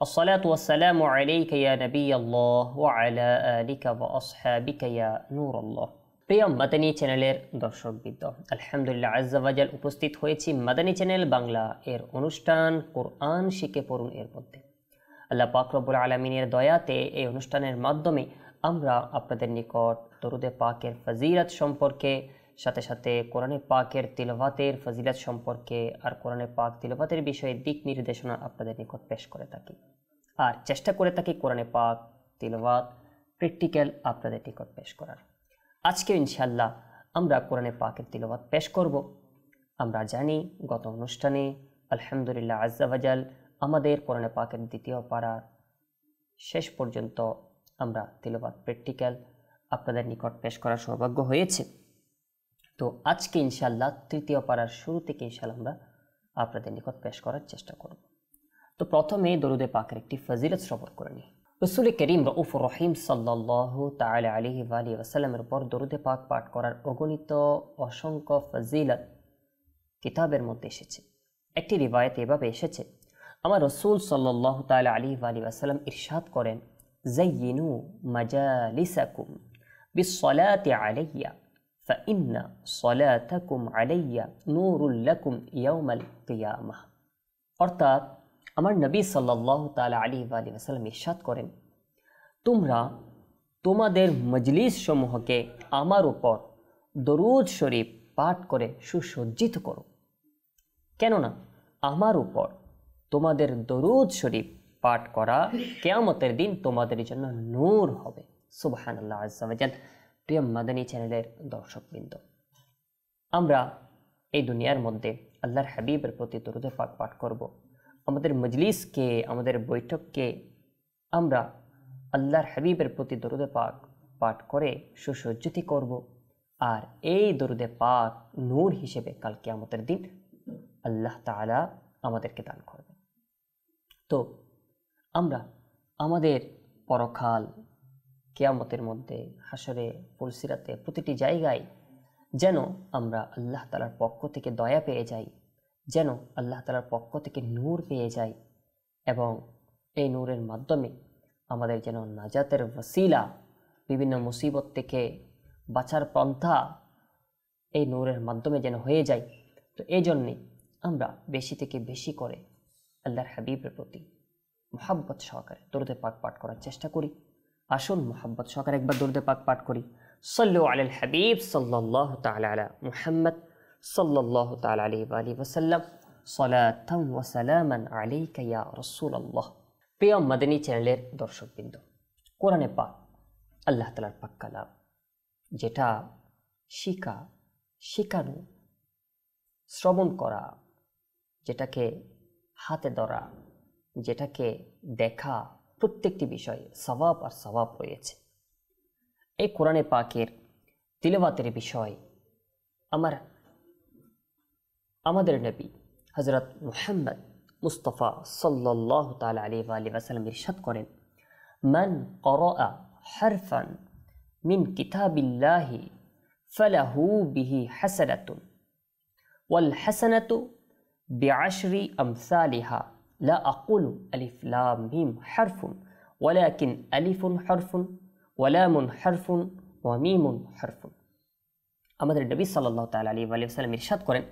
الصلاة والسلام عليك يا نبي الله وعلى آلك وأصحابك يا نور الله প্রিয় মাদানী চ্যানেলের দর্শকবৃন্দ আলহামদুলিল্লাহ আজ্জাবাজাল উপস্থিত হয়েছি মাদানী চ্যানেল বাংলা এর অনুষ্ঠান কোরআন শিখে পড়ুন এর মধ্যে আল্লাহ পাকরবুল আলমিনের দয়াতে এই অনুষ্ঠানের মাধ্যমে আমরা আপনাদের নিকট দরুদে পাকের ফজিলত সম্পর্কে সাথে সাথে কোরআনে পাকের তিলভাতের ফজিলত সম্পর্কে আর কোরআনে পাক তিলভাতের বিষয়ে দিক নির্দেশনা আপনাদের নিকট পেশ করে থাকি। আর চেষ্টা করে থাকি কোরআনে পাক তিলভাত প্র্যাকটিক্যাল আপনাদের নিকট পেশ করার। আজকে ইনশাল্লাহ আমরা কোরআনে পাকের তিলবাত পেশ করব। আমরা জানি গত অনুষ্ঠানে আলহামদুলিল্লাহ আজ্জাবাজাল আমাদের কোরআনে পাকের দ্বিতীয় পাড়ার শেষ পর্যন্ত আমরা তিলবাত প্র্যাকটিক্যাল আপনাদের নিকট পেশ করার সৌভাগ্য হয়েছে। তো আজকে ইনশাল্লাহ তৃতীয় পাড়ার শুরু থেকে ইনশাল্লাহ আমরা আপনাদের নিকট পেশ করার চেষ্টা করব। তো প্রথমে দরুদে পাকের একটি ফজিলত শ্রবণ করে নিই। রসুল করিম রউফ রহিম সাল্লাহ তালা আলহি আলী ওসাল্লামের উপর দরুদে পাক পাঠ করার অগণিত অসংখ্য ফজিলত কিতাবের মধ্যে এসেছে। একটি রিবায়ত এভাবে এসেছে, আমার রসুল সাল্লাহ তালা আলী আলী ওসাল্লাম ইরশাদ করেন জাইনু মাজালিসাকুম বিসলাতে আলাইয়া। অর্থাৎ আমার নবী সাল্লাহ তালা আলী আলী আসালাম করেন, তোমরা তোমাদের মজলিস সমূহকে আমার উপর দরুদ শরীফ পাঠ করে সুসজ্জিত করো। কেননা আমার উপর তোমাদের দরুদ শরীফ পাঠ করা কেয়ামতের দিন তোমাদের জন্য নূর হবে। সুবাহান আল্লাহ আজাল প্রিয় মাদানী চ্যানেলের দর্শকবৃন্দ, আমরা এই দুনিয়ার মধ্যে আল্লাহর হাবিবের প্রতি দরুদে পাক পাঠ করব। আমাদের মজলিসকে, আমাদের বৈঠককে আমরা আল্লাহর হাবিবের প্রতি দরুদে পাক পাঠ করে সুসজ্জিতি করব। আর এই দরুদে পাক নূর হিসেবে কালকে আমাদের দিন আল্লাহ তালা আমাদেরকে দান করবে তো আমরা আমাদের পরখাল কেয়ামতের মধ্যে হাসরে পুলসিরাতে প্রতিটি জায়গায় যেন আমরা আল্লাহ তালার পক্ষ থেকে দয়া পেয়ে যাই, যেন আল্লাহ তালার পক্ষ থেকে নূর পেয়ে যাই এবং এই নূরের মাধ্যমে আমাদের যেন নাজাতের ওসিলা বিভিন্ন মুসিবত থেকে বাঁচার পন্থা এই নূরের মাধ্যমে যেন হয়ে যায়। তো এই জন্যে আমরা বেশি থেকে বেশি করে আল্লাহর হাবিবের প্রতি মোহাব্বত সহকারে দরুদে পাক পাঠ করার চেষ্টা করি। আসুন মোহাব্বত সহকারে একবার দরুদে পাক পাঠ করি। সল্লু আল হাবিব সাল্লাহ তালা আলা মুহাম্মদ সাল্লাহ তালা আলী আলী ওসাল্লাম সলাতাম ওয়াসালামান আলাইকা ইয়া রসুল্লাহ প্রিয় মাদানী চ্যানেলের দর্শকবৃন্দ, কোরআনে পাক, আল্লাহ তালার পাক কালাম, যেটা শিকা শেখানো শ্রবণ করা, যেটাকে হাতে ধরা, যেটাকে দেখা প্রত্যেকটি বিষয়ে সবাব আর সবাব রয়েছে এই কোরআনে পাকের তিলবাতের বিষয় আমার আমাদের নবী হজরত মুহাম্মদ মুস্তফা সাল্লাহ তালা আলী আলী ওয়াসালাম ইরশাদ করেন মান করা হারফান মিন কিতাবিল্লাহি ফালাহু বিহি হাসানাতুন ওয়াল হাসানাতু বিআশরি আমসালিহা লা আকুলু আলিফ লাম মিম হারফুন ওয়ালাকিন আলিফুন হরফুন ওয়ালামুন হরফুন ওয়ামিমুন হরফুন আমাদের নবী সাল্লাহ তালা আলী আলিয়াল্লাম ইরশাদ করেন,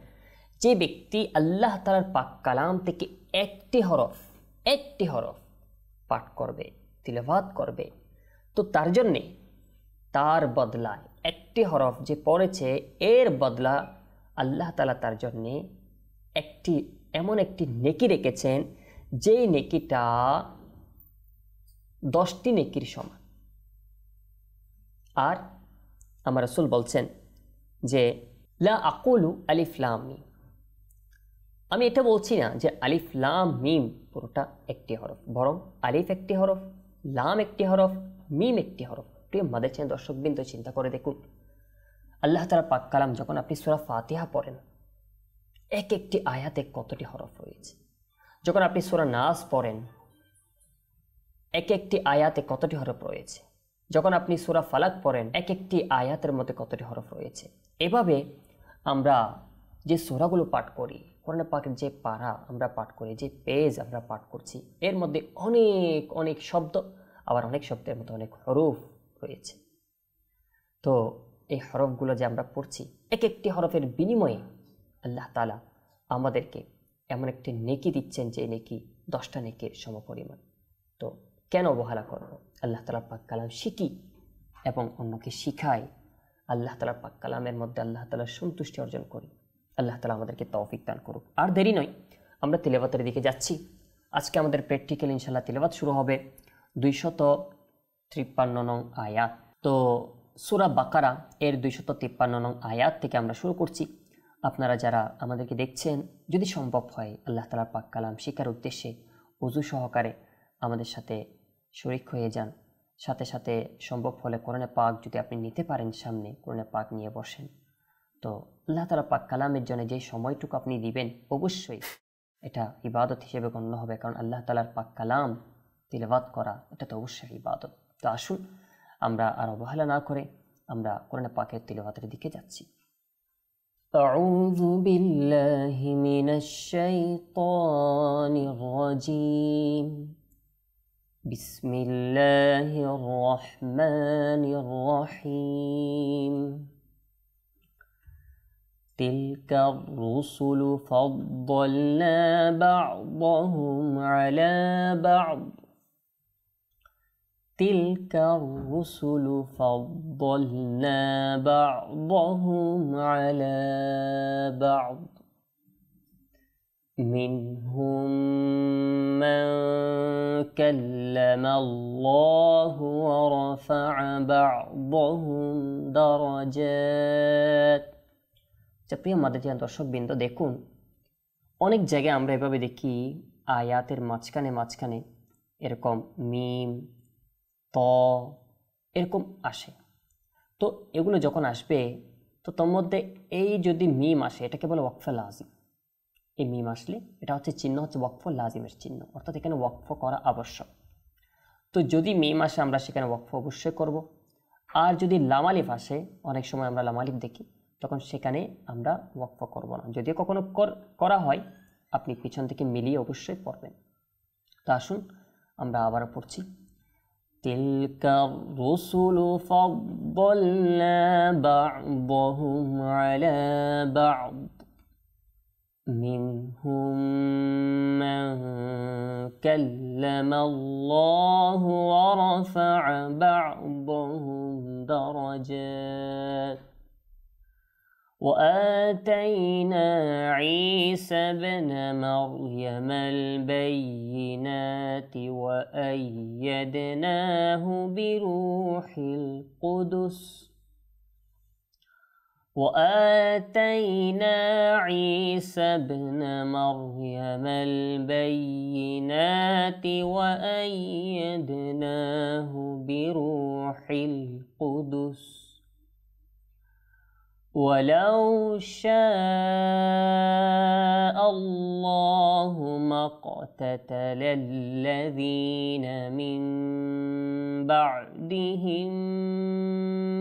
যে ব্যক্তি আল্লাহ তালার পাক কালাম থেকে একটি হরফ একটি হরফ পাঠ করবে তিলভাত করবে, তো তার জন্যে তার বদলায় একটি হরফ যে পড়েছে, এর বদলা আল্লাহ তালা তার জন্যে একটি, এমন একটি নেকি রেখেছেন যেই নেকিটা দশটি নেকির সমান। আর আমার রসুল বলছেন যে, লা আকুলু আলিফলামি আমি এটা বলছি না যে আলিফ লাম মিম পুরোটা একটি হরফ, বরং আলিফ একটি হরফ, লাম একটি হরফ, মিম একটি হরফ। প্রিয় মাদের চেয়ে দর্শকবৃন্দ, চিন্তা করে দেখুন। আল্লাহ তালা পাক কালাম যখন আপনি সুরা ফাতিহা পড়েন, এক একটি আয়াতে কতটি হরফ রয়েছে? যখন আপনি সুরা নাস পড়েন এক একটি আয়াতে কতটি হরফ রয়েছে? যখন আপনি সুরা ফালাক পড়েন এক একটি আয়াতের মধ্যে কতটি হরফ রয়েছে? এভাবে আমরা যে সোরাগুলো পাঠ করি, কোরআন পাকের যে পাড়া আমরা পাঠ করি, যে পেজ আমরা পাঠ করছি, এর মধ্যে অনেক অনেক শব্দ, আবার অনেক শব্দের মধ্যে অনেক হরফ রয়েছে। তো এই হরফগুলো যে আমরা পড়ছি এক একটি হরফের বিনিময়ে আল্লাহ তালা আমাদেরকে এমন একটি নেকি দিচ্ছেন যে নেকি দশটা নেকির সমপরিমাণ। তো কেন অবহেলা করব আল্লাহ তালা পাক কালাম শিখি এবং অন্যকে শিখাই। আল্লাহ তালা পাক কালামের মধ্যে আল্লাহ তালার সন্তুষ্টি অর্জন করি। আল্লাহ তালা আমাদেরকে তৌফিক দান করুক। আর দেরি নয়, আমরা তেলেবাতের দিকে যাচ্ছি। আজকে আমাদের প্র্যাকটিক্যাল ইনশাল্লাহ তেলেবাত শুরু হবে দুইশত তিপ্পান্ন নং আয়াত। তো সুরা বাকারা এর দুইশত তিপ্পান্ন নং আয়াত থেকে আমরা শুরু করছি। আপনারা যারা আমাদেরকে দেখছেন, যদি সম্ভব হয়, আল্লাহ তালার পাক কালাম শিকার উদ্দেশ্যে উজু সহকারে আমাদের সাথে শরিক হয়ে যান। সাথে সাথে সম্ভব হলে কোরআনে পাক যদি আপনি নিতে পারেন সামনে, কোরআনে পাক নিয়ে বসেন। তো আল্লাহ তালা পাক কালামের জন্য যে সময়টুকু আপনি দিবেন, অবশ্যই এটা ইবাদত হিসেবে গণ্য হবে। কারণ আল্লাহ তালার পাক কালাম তিলবাদ করা, এটা তো অবশ্যই ইবাদত। তো আসুন, আমরা আর অবহেলা না করে আমরা কোরআনে পাকের তিলবাতের দিকে যাচ্ছি। أعوذ بالله من الشيطان الرجيم. بسم الله الرحمن الرحيم. تلك الرسل فضلنا بعضهم على بعض. تلك الرسل فضلنا بعضهم على بعض منهم من كلم الله ورفع بعضهم درجات আচ্ছা প্রিয় মাদাজিয়ান দর্শকবৃন্দ দেখুন অনেক জায়গায় আমরা এভাবে দেখি আয়াতের মাঝখানে মাঝখানে এরকম মিম ত এরকম আসে। তো এগুলো যখন আসবে, তো তোর মধ্যে এই যদি মিম আসে, এটাকে বলে ওয়াকফে লাজিম। এই মিম আসলে এটা হচ্ছে চিহ্ন, হচ্ছে ওয়াকফ লাজিমের চিহ্ন। অর্থাৎ এখানে ওয়াকফ করা আবশ্যক। তো যদি মিম আসে, আমরা সেখানে ওয়াকফ অবশ্যই করব। আর যদি লামালিফ আসে, অনেক সময় আমরা লামালিফ দেখি, তখন সেখানে আমরা ওয়াকফ করব না। যদিও কখনো করা হয়, আপনি পিছন থেকে মিলিয়ে অবশ্যই পড়বেন তো আসুন, আমরা আবার পড়ছি। تلك الرسل فضلنا بعضهم على بعض منهم من كلم الله ورفع بعضهم درجات وآتينا عيسى ابن مريم البينات وأيدناه بروح القدس. وآتينا عيسى ابن مريم البينات وأيدناه بروح القدس. ولو شاء الله ما اقتتل الذين من بعدهم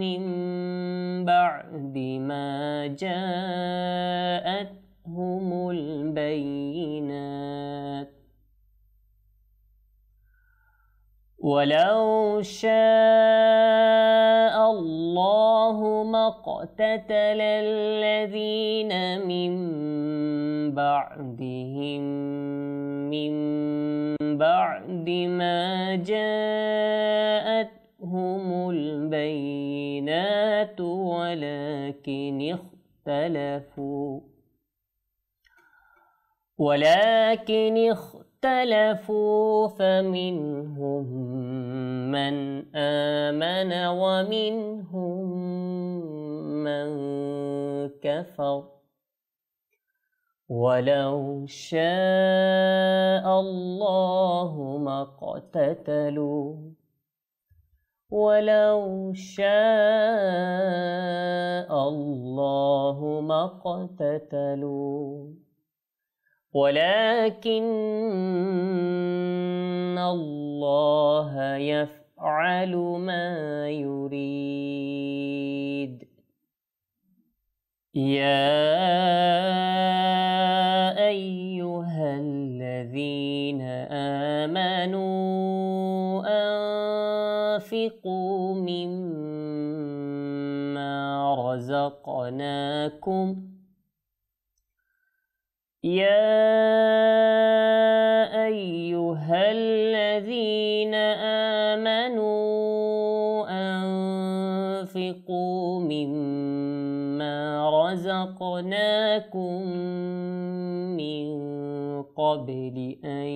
من بعد ما جاءتهم البينات. ولو شاء الله ما اقتتل الذين من بعدهم من بعد ما جاءتهم البينات ولكن اختلفوا ولكن اختلفوا فمنهم من آمن ومنهم من كفر. ولو شاء الله ما اقتتلوا. ولو شاء الله ما اقتتلوا. ولكن الله يفعل ما يريد. يا أيها الذين آمنوا أنفقوا مما رزقناكم يا أيها الذين آمنوا أنفقوا مما رزقناكم من قبل أن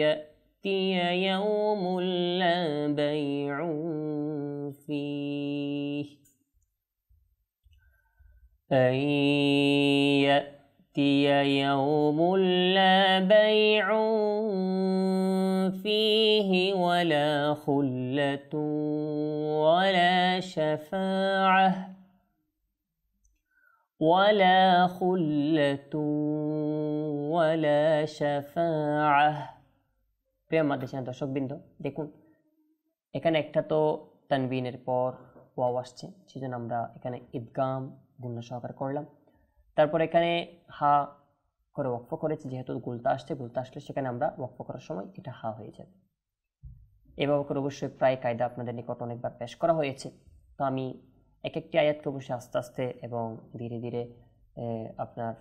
يأتي يوم لا بيع فيه. أن يأتي يوم لا بيع فيه ولا خلة ولا شفاعة ولا خلة ولا شفاعة প্রিয় মাদ্রাসা দর্শকবৃন্দ দেখুন এখানে একটা তো তানবিনের পর ওয়াও আসছে সেজন্য আমরা এখানে ঈদগাম গুণ্য সহকার করলাম তারপর এখানে হা করে ওয়াকফ করেছি, যেহেতু গুলতা আসছে, গুলতা আসলে সেখানে আমরা ওয়াকফ করার সময় এটা হা হয়ে যাবে। এভাবে করে অবশ্যই প্রায় কায়দা আপনাদের নিকট অনেকবার পেশ করা হয়েছে। তো আমি এক একটি আয়াতকে অবশ্যই আস্তে আস্তে এবং ধীরে ধীরে আপনার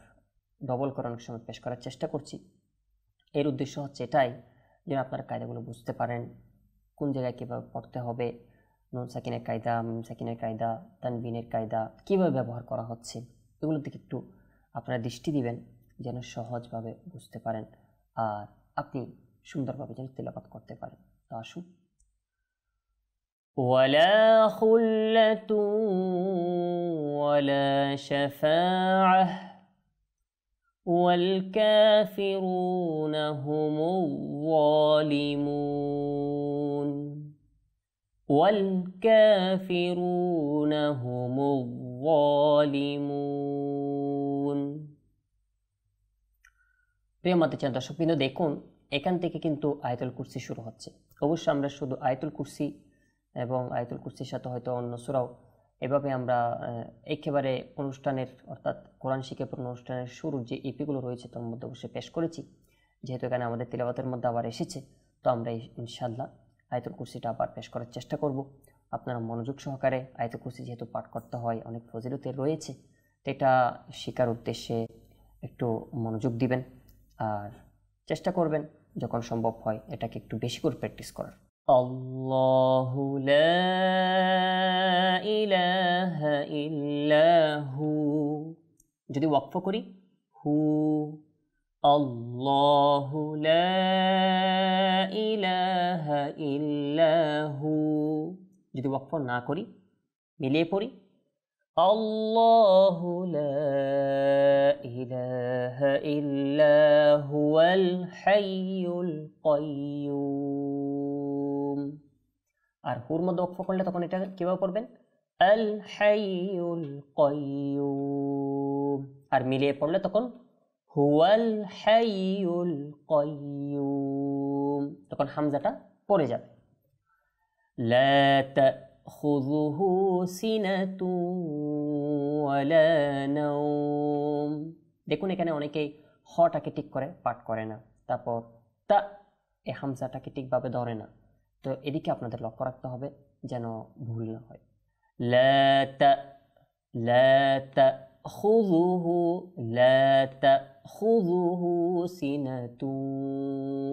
ডবল করানোর সময় পেশ করার চেষ্টা করছি। এর উদ্দেশ্য হচ্ছে এটাই, যেন আপনারা কায়দাগুলো বুঝতে পারেন, কোন জায়গায় কীভাবে পড়তে হবে, নুন সাকিনের কায়দা, মিম সাকিনের কায়দা, তানবিনের কায়দা, কীভাবে ব্যবহার করা হচ্ছে। এগুলোর দিকে একটু আপনারা দৃষ্টি দিবেন যেন সহজভাবে বুঝতে পারেন আর আপনি সুন্দরভাবে যেন তেলাপাত করতে পারেন তো আসুন ولا خلة ولا شفاعة والكافرون هم الظالمون والكافرون هم الظالمون প্রিয় মাতে চান দর্শক বিন্দু দেখুন এখান থেকে কিন্তু আয়তুল কুরসি শুরু হচ্ছে অবশ্যই আমরা শুধু আয়তুল কুরসি এবং আয়তুল কুরসির সাথে হয়তো অন্য সুরাও এভাবে আমরা একেবারে অনুষ্ঠানের অর্থাৎ কোরআন শিখে পড়ানো অনুষ্ঠানের শুরুর যে ইপিগুলো রয়েছে তার মধ্যে অবশ্যই পেশ করেছি যেহেতু এখানে আমাদের তিলাবাতের মধ্যে আবার এসেছে তো আমরা ইনশাল্লাহ আয়তুল কুরসিটা আবার পেশ করার চেষ্টা করব আপনারা মনোযোগ সহকারে আয়তুল কুরসি যেহেতু পাঠ করতে হয় অনেক ফজিলতে রয়েছে তো এটা শেখার উদ্দেশ্যে একটু মনোযোগ দিবেন আর চেষ্টা করবেন যখন সম্ভব হয় এটাকে একটু বেশি করে প্র্যাকটিস করার الله لا إله إلا هو যদি ওয়াকফ করি হু الله لا إله إلا هو যদি ওয়াকফ না করি মিলিয়ে পড়ি الله لا إله إلا هو الحي القيوم আর হুর মধ্যে অক্ষ করলে তখন এটা কিভাবে পড়বেন আল হাইউল কয়ুম আর মিলিয়ে পড়লে তখন হুয়াল হাইউল কয়ুম তখন হামজাটা পড়ে যাবে। লা তাখুযুহু সিনাতু ওয়ালা নাওম। দেখুন, এখানে অনেকেই হটাকে ঠিক করে, পাঠ করে না। তারপর তা এ হামজাটাকে ঠিকভাবে ধরে না। তো এদিকে আপনাদের লক্ষ্য রাখতে হবে যেন ভুল না হয়। লা তা, লা তাখুযুহু, লা تأخذه سنة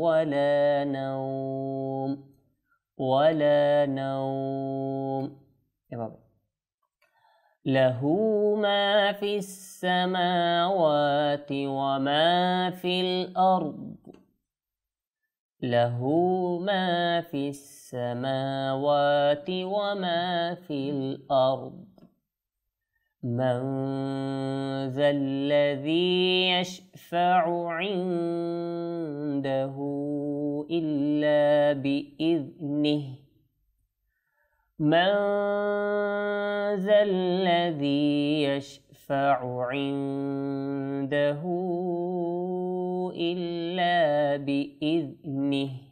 ولا نوم ولا نوم. يا بابا. له ما في السماوات وما في الأرض. له ما في السماوات وما في الأرض. من ذا الذي يشفع عنده إلا بإذنه من ذا الذي يشفع عنده إلا بإذنه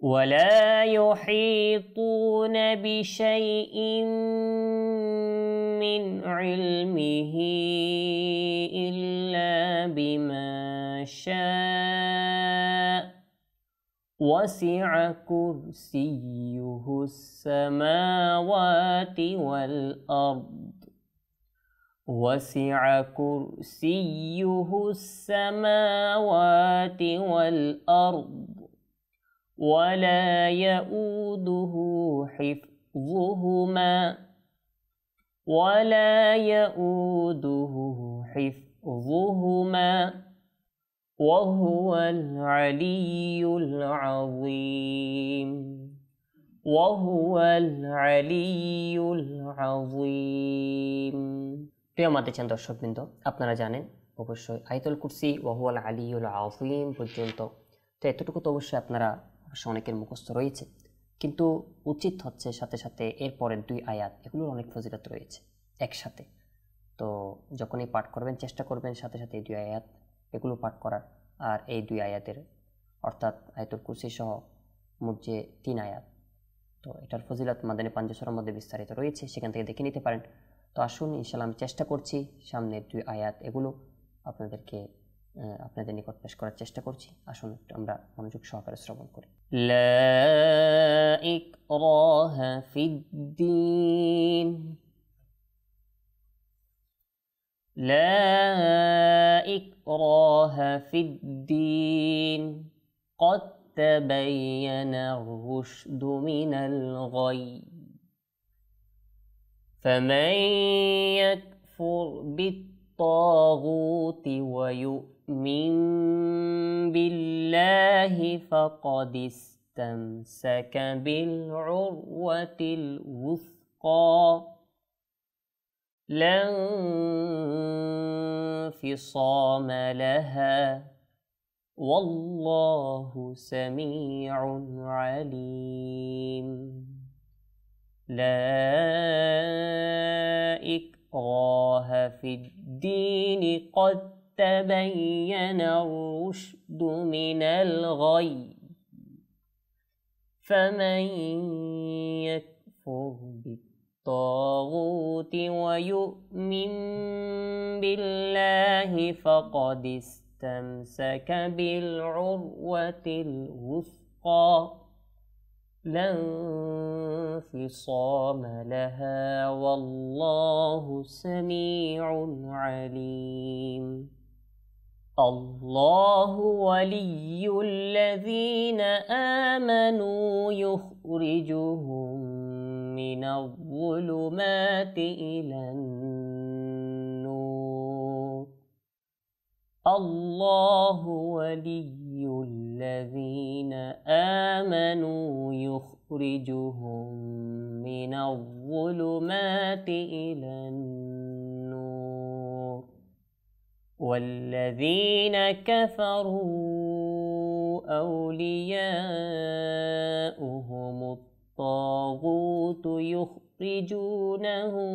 ولا يحيطون بشيء من علمه إلا بما شاء. وسع كرسيه السماوات والأرض. وسع كرسيه السماوات والأرض. ولا يؤوده حفظهما ولا يؤوده حفظهما وهو العلي العظيم وهو العلي العظيم প্রিয় মাতেছেন দর্শকবৃন্দ আপনারা জানেন অবশ্যই আইতুল কুরসি ওয়াহুয়াল আলিউল আজিম পর্যন্ত তো এতটুকু তো অবশ্যই আপনারা অবশ্য অনেকের মুখস্থ রয়েছে। কিন্তু উচিত হচ্ছে সাথে সাথে এর পরের দুই আয়াত, এগুলোর অনেক ফজিলত রয়েছে একসাথে। তো যখনই পাঠ করবেন, চেষ্টা করবেন সাথে সাথে এই দুই আয়াত, এগুলো পাঠ করার। আর এই দুই আয়াতের, অর্থাৎ আয়াতুল কুরসি সহ মোট যে তিন আয়াত, তো এটার ফজিলত মাদানী পাঞ্জেশ্বরের মধ্যে বিস্তারিত রয়েছে, সেখান থেকে দেখে নিতে পারেন। তো আসুন ইনশাল্লাহ আমি চেষ্টা করছি সামনের দুই আয়াত, এগুলো আপনাদেরকে আপনাদের নিকট পেশ করার চেষ্টা করছি আসুন একটু আমরা মনোযোগ সহকারে শ্রবণ করি লা ইকরাহা ফিদ্দিন لا إكراه في الدين قد تبين الرشد من الغي فمن يكفر بالطاغوت ويؤمن بالله فقد استمسك بالعروة الوثقى لا انفصام لها والله سميع عليم لا إكراه في الدين قد تبين الرشد من الغي فمن يكفر بالطاغوت ويؤمن بالله فقد استمسك بالعروة الوثقى لا انفصام لها والله سميع عليم الله ولي الذين آمنوا يخرجهم من الظلمات إلى النور. الله ولي الذين آمنوا يخرجهم من الظلمات إلى النور. والذين كفروا أولياؤهم الطاغوت يخرجونهم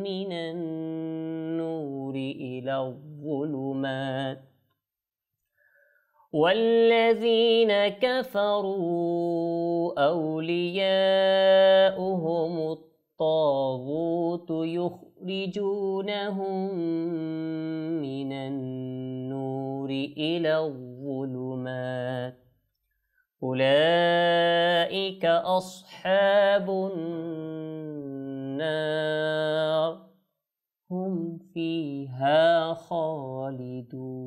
من النور إلى الظلمات. والذين كفروا أولياؤهم الطاغوت يخرجونهم إلى الظلمات أولئك أصحاب النار هم فيها خالدون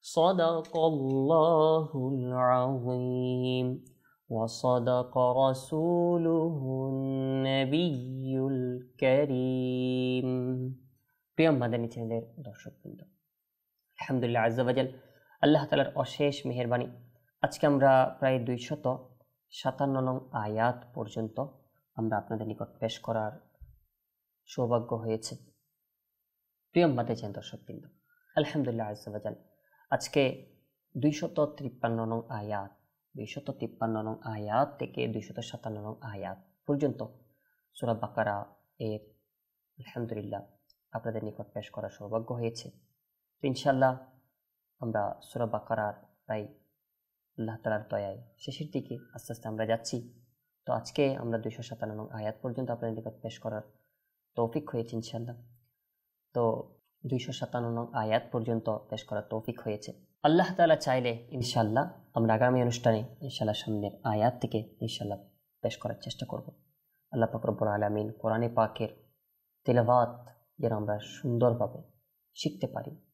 صدق الله العظيم وصدق رسوله النبي الكريم প্রিয় মাদানী চ্যানেলের দর্শকবৃন্দ আলহামদুলিল্লাহ আজাবাজাল আল্লাহ তালার অশেষ মেহরবানি। আজকে আমরা প্রায় দুইশত সাতান্ন নং আয়াত পর্যন্ত আমরা আপনাদের নিকট পেশ করার সৌভাগ্য হয়েছে। প্রিয় মাদানী দর্শকবৃন্দ, আলহামদুলিল্লাহ আজাবাজাল আজকে দুইশত তিপ্পান্ন নং আয়াত, দুইশত তিপ্পান্ন নং আয়াত থেকে দুইশত সাতান্ন নং আয়াত পর্যন্ত সুরা বাকারা এর আলহামদুলিল্লাহ আপনাদের নিকট পেশ করার সৌভাগ্য হয়েছে। তো ইনশাল্লাহ আমরা সুরা বাকারার প্রায় আল্লাহ তালার দয়ায় শেষের দিকে আস্তে আস্তে আমরা যাচ্ছি। তো আজকে আমরা দুইশো সাতান্ন আয়াত পর্যন্ত আপনাদের নিকট পেশ করার তৌফিক হয়েছে ইনশাল্লাহ। তো দুইশো সাতান্ন আয়াত পর্যন্ত পেশ করার তৌফিক হয়েছে। আল্লাহ তালা চাইলে ইনশাল্লাহ আমরা আগামী অনুষ্ঠানে ইনশাল্লাহ সামনের আয়াত থেকে ইনশাল্লাহ পেশ করার চেষ্টা করব। আল্লাহ পাকরবুল আলমিন কোরআনে পাকের তেলাবাত যেন আমরা সুন্দরভাবে শিখতে পারি।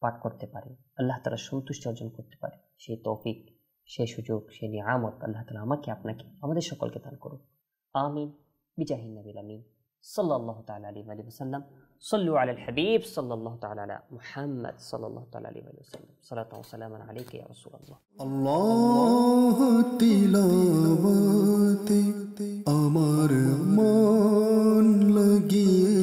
পাঠ করতে পারি, আল্লাহ তালা সন্তুষ্টি অর্জন করতে পারি। সেই তৌফিক, সে সুযোগ, সে নিয়ে আমত আল্লাহ তালা আমাকে, আপনাকে, আমাদের সকলকে দান করুক। আমিন। বিজাহিন নবীল আমিন। সাল্লাহ তালা আলী আলী সাল্লাম। সল্লু আল হাবিব সাল্লাহ তালা মুহাম্মদ সাল্লাহ তালা আলী আলী সাল্লাম। সালাত সালাম আলীকে রসুল্লাহ আল্লাহ তিলাবতে আমার মন লাগিয়ে